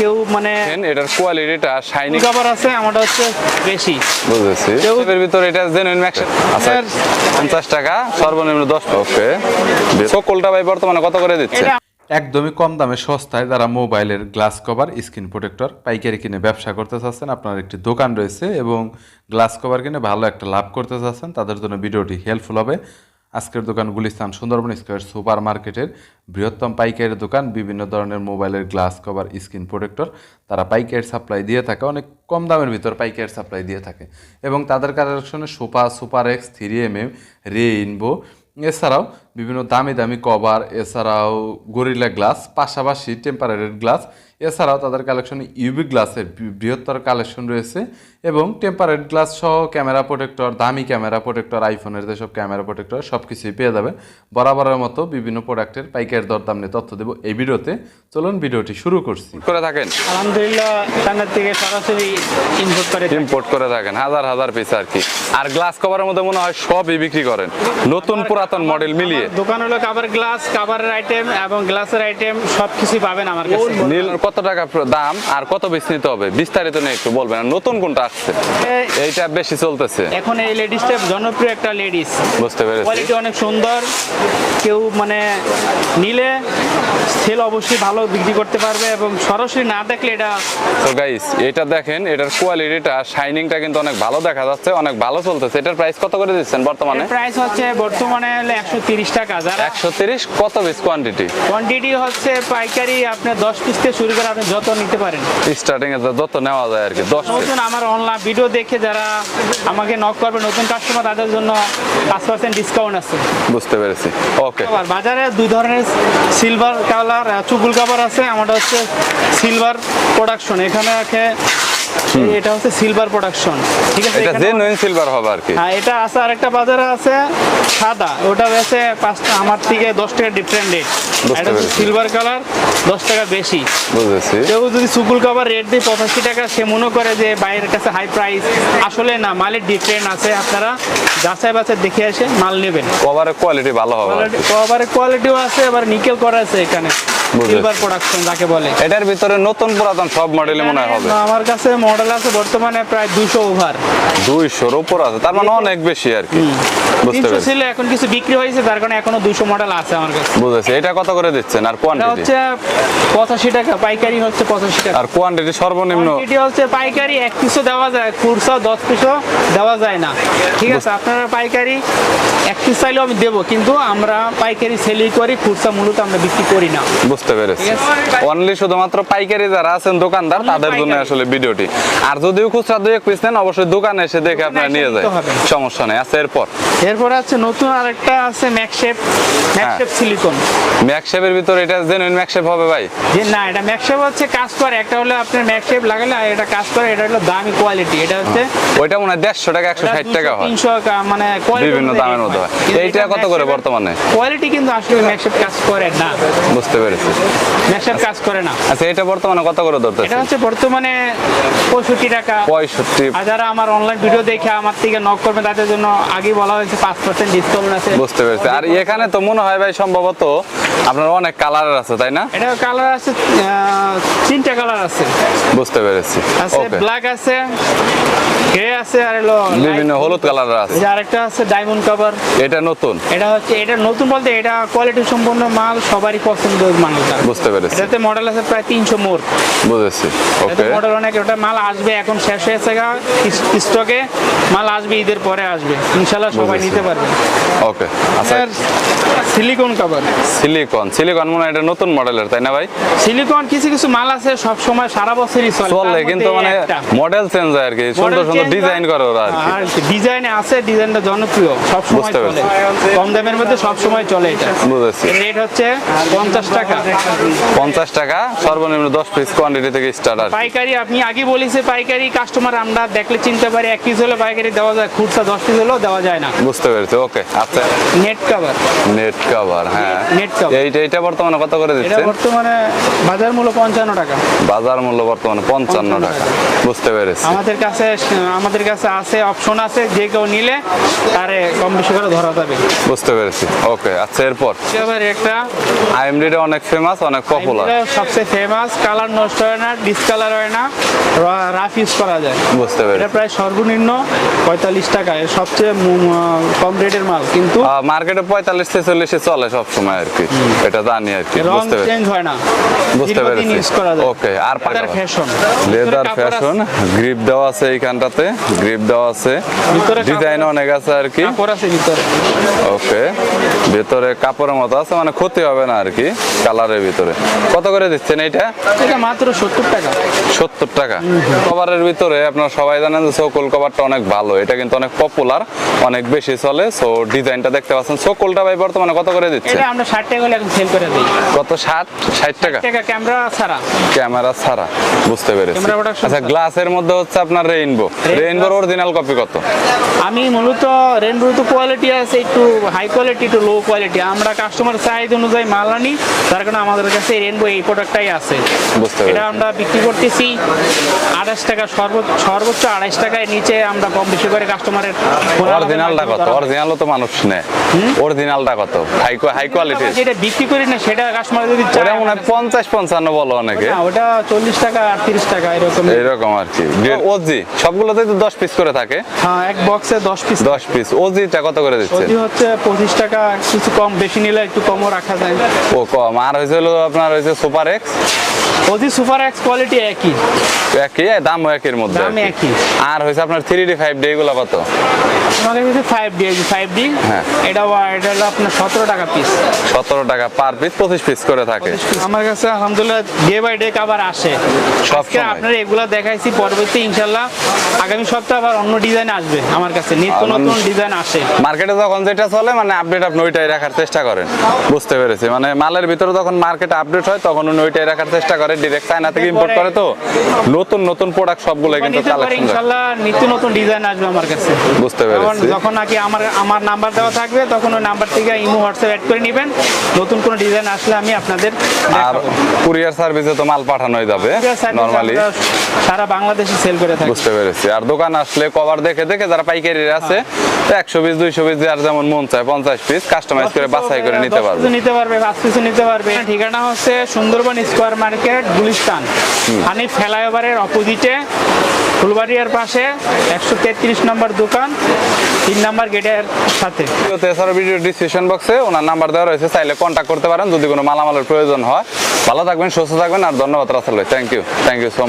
কেউ মানে এটার কোয়ালিটিটা শাইনিং কাপড় আছে আমারটা হচ্ছে বেশি। বুঝেছি। এর ভিতরে এটা জেনুইন ম্যাক্স এর- পঞ্চাশ টাকা সর্বনিম্ন দশ ওকে। সকলটা ভাই বর্তমানে কত করে দিচ্ছে? একদমই কম দামে সস্তায় যারা মোবাইলের গ্লাস কভার স্ক্রিন প্রোটেক্টর পাইকারি কিনে ব্যবসা করতে চাচ্ছেন আপনার একটি দোকান রয়েছে এবং গ্লাস কভার কিনে ভালো একটা লাভ করতে চাচ্ছেন তাদের জন্য ভিডিওটি হেল্পফুল হবে। আজকের দোকান গুলিস্তান সুন্দরবন স্কোয়ার সুপার মার্কেটের বৃহত্তম পাইকারি দোকান, বিভিন্ন ধরনের মোবাইলের গ্লাস কভার, স্ক্রিন প্রোটেক্টর, তারা পাইকারি সাপ্লাই দিয়ে থাকে, অনেক কম দামের ভিতর পাইকারি সাপ্লাই দিয়ে থাকে। এবং তাদের কালেকশনে sofa, super X, three M M, rainbow, এছাড়াও বিভিন্ন দামি দামি কভার এছাড়াও গরিলা গ্লাস পাশাপাশি টেম্পারেটেড গ্লাস এছাড়াও তাদের কালেকশনে ইউবি গ্লাসের বৃহত্তর কালেকশন রয়েছে এবং টেম্পারেট গ্লাস সহ ক্যামেরা প্রোটেক্টর দামি ক্যামেরা প্রোটেক্টর আইফোনের যেসব ক্যামেরা প্রোটেক্টর সব কিছুই পেয়ে যাবে বরাবরের মতো বিভিন্ন প্রোডাক্টের পাইকারি দরদাম নিয়ে তথ্য দেবো এই ভিডিওতে। চলুন ভিডিওটি শুরু করছি। করে থাকেন। আলহামদুলিল্লাহ থেকে সরাসরি ইনপুট করে ইম্পোর্ট করে থাকেন হাজার হাজার পিস আর কি। আর গ্লাস কভারের মধ্যে মনে হয় সবই বিক্রি করেন। নতুন পুরাতন মডেল মিলিয়ে। দোকান হলো কাভার গ্লাস কাভারের আইটেম এবং গ্লাসের আইটেম সবকিছু পাবেন আমার কাছে। নীল কত টাকা দাম? আর কত বেশি নিতে হবে? বিস্তারিত নিয়ে একটু বলবেন। নতুন কোনটা আসছে? এইটা বেশি চলতেছে। এখন এই লেডিসটা জনপ্রিয় একটা লেডিস বুঝতে পেরেছি। কোয়ালিটি অনেক সুন্দর। কেউ মানে নিলে সেল অবশ্যই ভালো বিক্রি করতে পারবে এবং সরাসরি না দেখলে এটা তো গাইস এটা দেখেন এটার কোয়ালিটিটা শাইনিংটা কিন্তু অনেক ভালো দেখা যাচ্ছে অনেক ভালো চলতেছে। এটার প্রাইস কত করে দিচ্ছেন বর্তমানে? প্রাইস হচ্ছে বর্তমানে হলো একশো তিরিশ টাকা। যারা একশো তিরিশ কত পিস কোয়ান্টিটি কোয়ান্টিটি হচ্ছে পাইকারি আপনি দশ পিস থেকে শুরু করে আপনি যত নিতে পারেন। স্টার্টিং এ যত নেওয়া যায় আর কি দশ পিস নতুন আমার অনলাইন ভিডিও দেখে যারা আমাকে নক করবে নতুন কাস্টমার তাদের জন্য পাঁচ পার্সেন্ট ডিসকাউন্ট আছে। বুঝতে পেরেছি। ওকে বাজারে দুই ধরনের সিলভার কালার চুকুল কাভার আছে আমারটা হচ্ছে সিলভার প্রোডাকশন এখানে আছে এটা হচ্ছে সিলভার প্রোডাকশন ঠিক আছে এটা জেনুইন সিলভার হবে আর কি। হ্যাঁ এটা আছে আরেকটা বাজারে আছে সাদা। ওটা বেছে পাঁচটা আমার থেকে দশ টাকা ডিফারেন্ট রেট এটা হচ্ছে সিলভার কালার দশ টাকা বেশি। বুঝেছি। কেউ যদি সুকুল কাভার রেট দিয়ে পঁচাশি টাকা সে মনে করে যে বাইরের কাছে হাই প্রাইস আসলে না মালের ডিফারেন্ট আছে আপনারা যাচাই বাছাই দেখে এসে মাল নেবেন। কভারের কোয়ালিটি ভালো হবে কভারের কোয়ালিটিও আছে আবার নিকেল করা আছে এখানে। সিলভার প্রোডাকশন যাকে বলে। এটার ভিতরে নতুন পুরাতন সব মডেলে মনে হবে। আমার কাছে মডেল আছে বর্তমানে প্রায় দুশো ওভার দুইশোর উপর আছে তার মানে অনেক বেশি আর কি। বুঝতে তিনশো পেরেছি। ছিল এখন কিছু বিক্রি হয়েছে তার কারণে এখনও দুশো মডেল আছে আমার কাছে। বুঝেছি। এটা কত করে দিচ্ছেন? আর এটা কোয়ান্টিটি হচ্ছে পঁচাশি টাকা পাইকারি হচ্ছে পঁচাশি টাকা। আর কোয়ান্টিটি সর্বনিম্ন? কোয়ান্টিটি হচ্ছে পাইকারি এক পিসও দেওয়া যায় খুরসা দশ পিসও দেওয়া যায় না। ঠিক আছে আপনারা পাইকারি এক পিস চাইলেও আমি দেবো কিন্তু আমরা পাইকারি সেলই করি খুরসা মূলত আমরা বিক্রি করি না। বুঝতে পেরেছি। অনলি শুধুমাত্র পাইকারি যারা আছেন দোকানদার তাদের জন্য আসলে ভিডিওটি। আর যদিও খুচরা দুই এক পিস নেন অবশ্যই দোকানে এসে দেখে আপনারা নিয়ে যায় সমস্যা নেই। আচ্ছা এরপর? এরপরে আছে নতুন আরেকটা আছে ম্যাকশেপ ম্যাকশেপ সিলিকন ম্যাকশেপের ভিতর এটা জেনুইন ম্যাকশেপ হবে ভাই? যে না এটা ম্যাকশেপ হচ্ছে কাজ করে একটা হলো আপনার ম্যাকশেপ লাগালে আর এটা কাজ করে এটা হলো দামি কোয়ালিটি এটা হচ্ছে ওইটা মনে হয় দেড়শো টাকা একশো ষাট টাকা হয়। তিনশো মানে quality বিভিন্ন দামের মধ্যে হয়। এইটা কত করে বর্তমানে? কোয়ালিটি কিন্তু আসলে ম্যাকশেপ কাজ করে না। বুঝতে পেরেছি। ম্যাকশেপ কাজ করে না। আচ্ছা এটা বর্তমানে কত করে এটা হচ্ছে বর্তমানে পঁয়ষট্টি টাকা। পঁয়ষট্টি। আর যারা আমার অনলাইন ভিডিও দেখে আমার থেকে নক করবে তাদের জন্য আগে বলা হয়েছে পাঁচ পার্সেন্ট ডিসকাউন্ট আছে। বুঝতে পেরেছি। আর এখানে তো মনে হয় ভাই সম্ভবত আপনার অনেক কালার আছে তাই না? এটা কালার আছে তিনটা কালার আছে। বুঝতে পেরেছি। আছে ব্ল্যাক আছে গ্রে আছে আর হলো বিভিন্ন হলুদ কালারের আছে। এই আরেকটা আছে ডায়মন্ড কভার এটা নতুন? এটা হচ্ছে এটা নতুন বলতে এটা কোয়ালিটি সম্পন্ন মাল সবারই পছন্দের মালটা বুঝতে পেরেছি। এটাতে মডেল আছে প্রায় তিনশো মোট বুঝেছি। ওকে মডেল অনেক ওটা মাল আসবে এখন শেষ হয়েছে গা স্টকে মাল আসবে ঈদের পরে আসবে। ইনশাল্লাহ সবাই। নিতে পারবে। ওকে আচ্ছা। Silicone cover silicone silicone silicone মনে হয় এটা নতুন মডেলের তাই না ভাই? সিলিকন কিছু কিছু মাল আছে সব সময় সারা বছরই চলে। চলে কিন্তু মানে মডেল চেঞ্জ হয় আর কি সুন্দর সুন্দর ডিজাইন করে ওরা আর কি। ডিজাইনে আছে ডিজাইনটা জনপ্রিয় সব সময় চলে। কম দামের মধ্যে সব সময় চলে এটা। বুঝেছি। রেট হচ্ছে পঞ্চাশ টাকা। পঞ্চাশ টাকা সর্বনিম্ন দশ পিস কোয়ান্টিটি থেকে স্টার্ট আর পাইকারি আপনি আগে বলেছে পাইকারি কাস্টমার আমরা দেখলে চিনতে পারি এক পিস হলে পাইকারি দেওয়া যায় খুচরা দশ পিস হলেও দেওয়া যায় না। বুঝতে পেরেছি ওকে আচ্ছা। নেট কভার নেট কভার হ্যাঁ। Net cover। এইটা এইটা বর্তমানে কত করে এটা বর্তমানে বাজার মূল্য পঞ্চান্ন টাকা। বাজার মূল্য বর্তমানে পঞ্চান্ন টাকা। বুঝতে পেরেছি। আমাদের কাছে আমাদের কাছে আছে অপশন আছে যে কেউ নিলে তারে কম বেশি করে ধরা যাবে। বুঝতে পেরেছি। ওকে আচ্ছা এরপর? এবার একটা আইএমডিটা অনেক ফেমাস অনেক পপুলার সবচেয়ে ফেমাস কালার নষ্ট হয় না ডিসকালার হয় না রাফ ইউজ করা যায়। বুঝতে এটা প্রায় সর্বনিম্ন পঁয়তাল্লিশ টাকা সবচেয়ে কম রেটের মাল কিন্তু মার্কেটে পঁয়তাল্লিশ ছেচল্লিশে চলে সব সময় আর কি। এটা জানি আর কি বুঝতে চেঞ্জ হয় না। বুঝতে পেরেছি। ওকে আর leather fashion leather fashion grip দেওয়া আছে এইখানটাতে গ্রিপ দেওয়া আছে। ডিজাইন অনেক আছে আর কি। কাপড় আছে ভিতরে। ওকে ভেতরে কাপড়ের মতো আছে মানে ক্ষতি হবে না আর কি কালারের ভিতরে। কত করে দিচ্ছেন এইটা? এটা মাত্র সত্তর টাকা। সত্তর টাকা। কভারের ভিতরে আপনারা সবাই জানেন যে সোকল কভারটা অনেক ভালো। এটা কিন্তু অনেক পপুলার অনেক বেশি চলে। সো ডিজাইনটা দেখতে পাচ্ছেন। সোকলটা ভাই বর্তমানে কত করে দিচ্ছে এটা আমরা ষাট টাকা হলে এখন সেল করে দিই। কত? ষাট? ষাট টাকা? টাকা ক্যামেরা ছাড়া। ক্যামেরা ছাড়া। বুঝতে পেরেছি। আচ্ছা গ্লাসের মধ্যে হচ্ছে আপনার রেইনবো রেইনবোর অরিজিনাল কপি কত? আমি মূলত রেনবো তো কোয়ালিটি আছে একটু হাই কোয়ালিটি একটু লো কোয়ালিটি আমরা কাস্টমার চাহিদা অনুযায়ী মাল আনি তার কারণে আমাদের কাছে রেনবো এই প্রোডাক্টটাই আছে। বুঝতে এটা আমরা বিক্রি করতেছি আঠাশ টাকা সর্বোচ্চ সর্বোচ্চ আড়াইশ টাকায় নিচে আমরা কম বেশি করে কাস্টমারের অরিজিনালটা কত? অরিজিনালও তো মানুষ নেয় অরিজিনালটা কত? হাই হাই কোয়ালিটি যেটা বিক্রি করি না সেটা কাস্টমার যদি চায় মনে হয় পঞ্চাশ পঞ্চান্ন বলো অনেকে। ওটা চল্লিশ টাকা আটত্রিশ টাকা এরকম। এইরকম আর কি। ওজি সবগুলোতে তো দশ পিস করে থাকে? হ্যাঁ এক বক্সে দশ পিস দশ পিস ওজিটা কত করে দিচ্ছে? ওটি হচ্ছে পঁচিশ টাকা কিছু কম বেশি নিলে একটু কমও রাখা যায়। ও কম। আর হয়েছে হলো আপনার হয়েছে সুপার এক্স ওটি সুপার এক্স কোয়ালিটি একই। একই দাম একের মধ্যে দাম একই। আর হয়েছে আপনার থ্রি ডি ফাইভ ডি এগুলো কত? আমাদের কাছে ফাইভ ডি ফাইভ ডি হ্যাঁ। এটা এটা হলো আপনার সতেরো টাকা পিস সতেরো টাকা পার পিস পঁচিশ পিস করে থাকে। আমার কাছে আলহামদুলিল্লাহ ডে বাই ডে কাবার আসে। আজকে। আপনার এগুলো দেখাইছি পরবর্তী ইনশাল্লাহ আগামী সপ্তাহে আবার অন্য ডিজাইন আসবে আমার কাছে। নিত্য নতুন ডিজাইন আসে। মার্কেটে যখন যেটা চলে মানে আপডেট আপনি ওইটাই রাখার চেষ্টা করেন। বুঝতে পেরেছি। মানে মালের ভিতরে যখন মার্কেটে আপডেট হয় তখন উনি ওইটাই রাখার চেষ্টা করে ডিরেক্ট চায়না থেকে ইম্পোর্ট করে তো। নতুন নতুন প্রোডাক্ট সবগুলো কিন্তু কালেকশন ইনশাল্লাহ নিত্য নতুন ডিজাইন আসবে আমার কাছে। বুঝতে পেরেছি। যখন নাকি আমার আমার নাম্বার দেওয়া থাকবে তখন ওই নাম্বার থেকে ইমো হোয়াটসঅ্যাপ অ্যাড করে নেবেন। নতুন কোনো ডিজাইন আসলে আমি আপনাদের আর কুরিয়ার সার্ভিসে তো মাল পাঠানোই যাবে নরমালি সারা বাংলাদেশে সেল করে থাকি। বুঝতে পেরেছি। আর দোকান আসলে কভার দেখে দেখে যারা পাইকারি আছে একশো পিস দুইশো পিস যার যেমন মন চায় পঞ্চাশ পিস কাস্টমাইজ করে বাছাই করে নিতে পারবে। নিতে পারবে পাঁচ পিসও নিতে পারবে। ঠিকানা হচ্ছে সুন্দরবন স্কোয়ার মার্কেট গুলিস্তান। হানি ফ্লাইওভারের অপোজিটে ফুলবাড়িয়ার পাশে একশো তেত্রিশ নম্বর দোকান, তিন নম্বর গেটের সাথে। এছাড়া ভিডিও ডিসক্রিপশন বক্সে ওনার নাম্বার দেওয়া রয়েছে, চাইলে কন্ট্যাক্ট করতে পারেন যদি কোনো মালামালের প্রয়োজন হয়। ভালো থাকবেন, সুস্থ থাকবেন, আর ধন্যবাদ রাসেল ভাই। Thank you thank you so much